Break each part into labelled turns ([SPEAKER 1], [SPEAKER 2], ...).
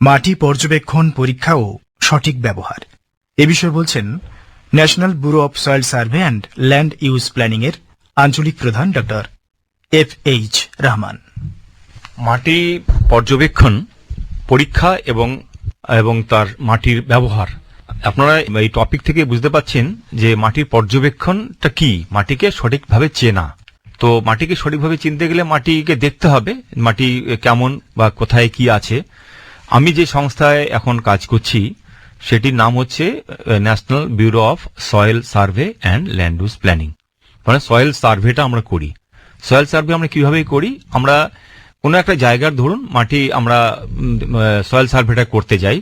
[SPEAKER 1] মাটি পর্যবেক্ষণ পরীক্ষা ও সঠিক ব্যবহার। এ বিষয়ে বলছেন national bureau of soil survey and land use planning এর আঞ্চলিক প্রধান ডক্টর এফ এইচ রহমান।
[SPEAKER 2] মাটি পর্যবেক্ষণ, পরীক্ষা এবং এবং তার মাটির ব্যবহার। আপনারা এই টপিক থেকে বুঝতে পাচ্ছেন যে মাটির পর্যবেক্ষণটা কি? মাটিকে সঠিকভাবে চেনা। তো মাটিকে সঠিকভাবে চিনতে গেলে মাটিকে দেখতে হবে, মাটি কেমন বা কোথায় কি আছে। আমি যে সংস্থায় এখন কাজ করছি, সেটির নাম হচ্ছে national bureau of soil survey and land use planning মানে সয়েল সার্ভেটা আমরা করি। সয়েল সার্ভে আমরা কীভাবে করি? আমরা কোনো একটা জায়গার, ধরুন, মাটি আমরা সয়েল সার্ভেটা করতে যাই।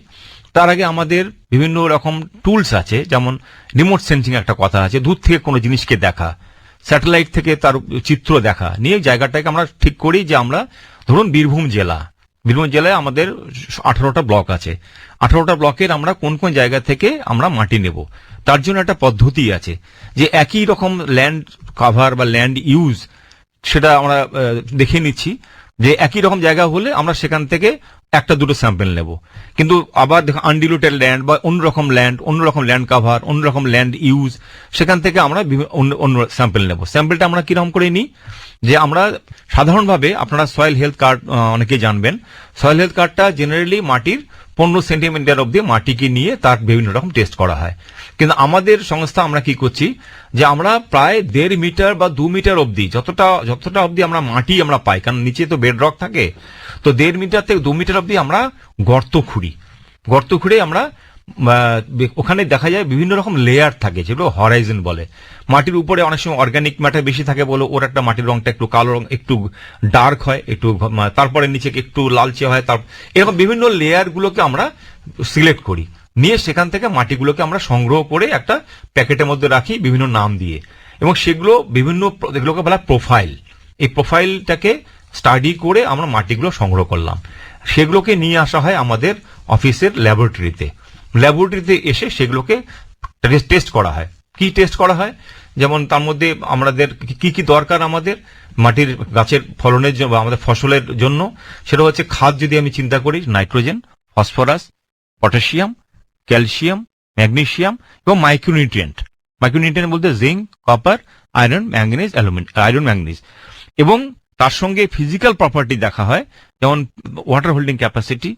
[SPEAKER 2] তার আগে আমাদের বিভিন্ন রকম টুলস আছে, যেমন রিমোট সেন্সিং একটা কথা আছে, দূর থেকে কোনো জিনিসকে দেখা স্যাটেলাইট থেকে তার চিত্র দেখা, নিয়ে জায়গাটাকে আমরা ঠিক করি যে আমরা, ধরুন, বীরভূম জেলা। বীরভূম জেলায় আমাদের আঠারোটা ব্লক আছে। আঠারোটা ব্লকের আমরা কোন কোন জায়গা থেকে আমরা মাটি নেব? তার জন্য একটা পদ্ধতি আছে যে একই রকম ল্যান্ড কাভার বা ল্যান্ড ইউজ সেটা আমরা দেখে নিচ্ছি যে একই রকম জায়গা হলে আমরা সেখান থেকে একটা দুটো স্যাম্পেল নেব। কিন্তু আবার দেখো আনডিলুটেড ল্যান্ড বা অন্যরকম ল্যান্ড অন্যরকম ল্যান্ড কাভার অন্যরকম ল্যান্ড ইউজ সেখান থেকে আমরা অন্য স্যাম্পেল নেব। স্যাম্পেলটা আমরা কীরকম করে নিই? যে আমরা সাধারণভাবে আপনারা সয়েল হেলথ কার্ড অনেকে জানবেন। সয়েল হেলথ কার্ডটা জেনারেলি মাটির পনেরো সেন্টিমিটার অব্দি মাটিকে নিয়ে তার বিভিন্ন রকম টেস্ট করা হয়। কিন্তু আমাদের সংস্থা আমরা কি করছি? যে আমরা প্রায় দেড় মিটার বা দু মিটার অবধি যতটা যতটা অবধি আমরা মাটি আমরা পাই, কারণ নিচে তো বেড রক থাকে, তো দেড় মিটার থেকে দু মিটার অবধি আমরা গর্ত খুঁড়ি। গর্ত খুঁড়ে আমরা ওখানে দেখা যায় বিভিন্ন রকম লেয়ার থাকে, যেগুলো হরাইজন বলে। মাটির উপরে অনেক সময় অর্গানিক ম্যাটার বেশি থাকে বলে ওর একটা মাটির রংটা একটু কালো রং, একটু ডার্ক হয়, একটু তারপরে নিচে একটু লালচে হয়, তার এরকম বিভিন্ন লেয়ার গুলোকে আমরা সিলেক্ট করি। নিয়ে সেখান থেকে মাটিগুলোকে আমরা সংগ্রহ করে একটা প্যাকেটের মধ্যে রাখি বিভিন্ন নাম দিয়ে। এবং সেগুলো বিভিন্ন এগুলোকে বলা প্রোফাইল এই প্রোফাইলটাকে স্টাডি করে আমরা মাটিগুলো সংগ্রহ করলাম। সেগুলোকে নিয়ে আসা হয় আমাদের অফিসের ল্যাবরেটরিতে ল্যাবরেটরিতে এসে সেগুলোকে টেস্ট করা হয়। কি টেস্ট করা হয়? যেমন তার মধ্যে আমাদের কি কি দরকার আমাদের? মাটির গাছের ফলনের জন্য আমাদের ফসলের জন্য। সেটা হচ্ছে খাদ যদি আমি চিন্তা করি, nitrogen, phosphorus, potassium, calcium, magnesium এবং মাইক্রোনিউট্রিয়েন্ট। মাইক্রোনিউট্রিয়েন্ট বলতে zinc, copper, iron manganese aluminium, iron manganese এবং তার সঙ্গে ফিজিক্যাল প্রপার্টি দেখা হয়, যেমন ওয়াটার হোল্ডিং ক্যাপাসিটি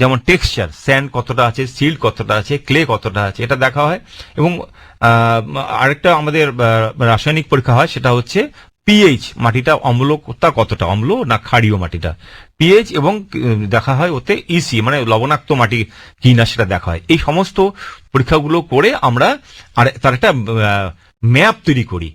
[SPEAKER 2] যেমন টেক্সচার স্যান্ড কতটা আছে সিল্ড কতটা আছে ক্লে কতটা আছে, এটা দেখা হয়। এবং আরেকটা আমাদের রাসায়নিক পরীক্ষা হয়, সেটা হচ্ছে পিএইচ মাটিটা অম্লতা কতটা, অম্ল না ক্ষারীয় মাটিটা? পিএইচ এবং দেখা হয় ওতে ইসি মানে লবণাক্ত মাটি কি না সেটা দেখা হয়। এই সমস্ত পরীক্ষাগুলো করে আমরা আর তার একটা ম্যাপ তৈরি করি।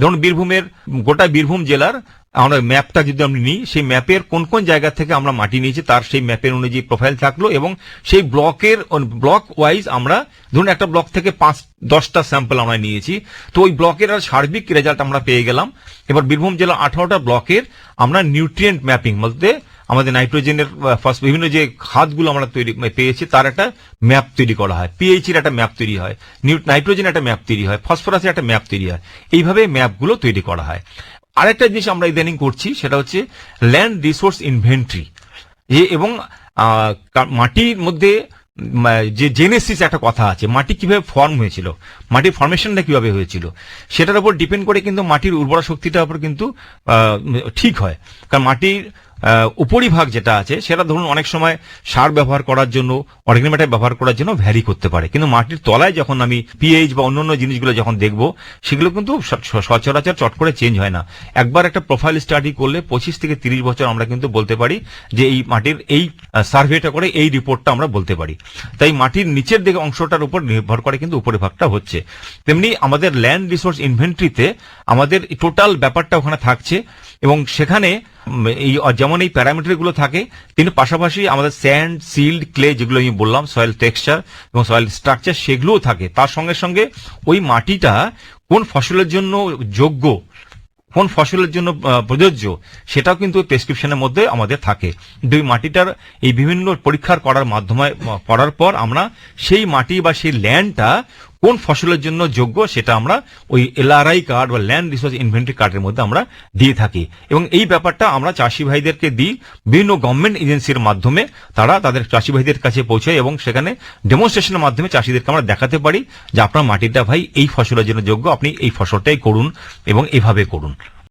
[SPEAKER 2] ধরুন বীরভূমের, গোটা বীরভূম জেলার, আমরা ম্যাপটা যদি আমি নিই, সেই ম্যাপের কোন কোন জায়গা থেকে আমরা মাটি নিয়েছি তার সেই ম্যাপের অনুযায়ী প্রোফাইল থাকল এবং সেই ব্লকের ব্লক ওয়াইজ আমরা ধরুন একটা ব্লক থেকে পাঁচ, দশটা স্যাম্পল আমরা নিয়েছি। তো ওই ব্লকের আর সার্বিক রেজাল্ট আমরা পেয়ে গেলাম। এবার বীরভূম জেলা আঠারোটা ব্লকের আমরা নিউট্রিয়েন্ট ম্যাপিং বলতে আমাদের নাইট্রোজেনের বিভিন্ন যে খাতগুলো আমরা তৈরি পেয়েছি, তার একটা ম্যাপ তৈরি করা হয়। পিএইচ এর একটা ম্যাপ তৈরি হয়। নাইট্রোজেন একটা ম্যাপ তৈরি হয়। ফসফরাসের একটা ম্যাপ তৈরি হয়। এইভাবে ম্যাপগুলো তৈরি করা হয়। আরেকটা জিনিস আমরা ইদানিং করছি, সেটা হচ্ছে ল্যান্ড রিসোর্স ইনভেন্ট্রি এবং মাটির মধ্যে যে জেনেসিস একটা কথা আছে, মাটি কীভাবে ফর্ম হয়েছিল, মাটির ফর্মেশনটা কীভাবে হয়েছিল, সেটার উপর ডিপেন্ড করে কিন্তু মাটির উর্বরা শক্তিটার উপর কিন্তু ঠিক হয়। কারণ মাটির উপরিভাগ যেটা আছে, সেটা ধরুন অনেক সময় সার ব্যবহার করার জন্য অর্গানিক ব্যবহার করার জন্য ভ্যারি করতে পারে। কিন্তু মাটির তলায় যখন আমি পিএইচ বা অন্যান্য জিনিসগুলো যখন দেখব, সেগুলো কিন্তু সচরাচর চট করে চেঞ্জ হয় না। একবার একটা প্রোফাইল স্টাডি করলে পঁচিশ থেকে তিরিশ বছর আমরা কিন্তু বলতে পারি যে এই মাটির এই সার্ভেটা করে এই রিপোর্টটা আমরা বলতে পারি। তাই মাটির নিচের দিকে অংশটার উপর নির্ভর করে কিন্তু উপরিভাগটা হচ্ছে। তেমনি আমাদের ল্যান্ড রিসোর্স ইনভেন্ট্রিতে আমাদের টোটাল ব্যাপারটা ওখানে থাকছে। এবং সেখানে এই যেমন এই প্যারামিটারগুলো থাকে, কিন্তু পাশাপাশি আমাদের স্যান্ড, সিল্ড, ক্লে যেগুলো আমি বললাম, সয়েল টেক্সচার এবং সয়েল স্ট্রাকচার, সেগুলোও থাকে। তার সঙ্গে সঙ্গে ওই মাটিটা কোন ফসলের জন্য যোগ্য, কোন ফসলের জন্য প্রযোজ্য, সেটাও কিন্তু প্রেসক্রিপশনের মধ্যে আমাদের থাকে। দুই মাটিটার, এই বিভিন্ন পরীক্ষার করার মাধ্যমে করার পর আমরা সেই মাটি বা সেই ল্যান্ডটা কোন ফসলের জন্য যোগ্য সেটা আমরা ওই এলআরআই কার্ড বা ল্যান্ড রিসোর্স ইনভেন্টরি কার্ডের মধ্যে আমরা দিয়ে থাকি। এবং এই ব্যাপারটা আমরা চাষি ভাইদেরকে দিই। বিভিন্ন গভর্নমেন্ট এজেন্সির মাধ্যমে তারা তাদের চাষি ভাইদের কাছে পৌঁছায় এবং সেখানে ডেমনস্ট্রেশনের মাধ্যমে চাষিদেরকে আমরা দেখাতে পারি যে আপনার মাটিটা ভাই এই ফসলের জন্য যোগ্য, আপনি এই ফসলটাই করুন এবং এভাবে করুন।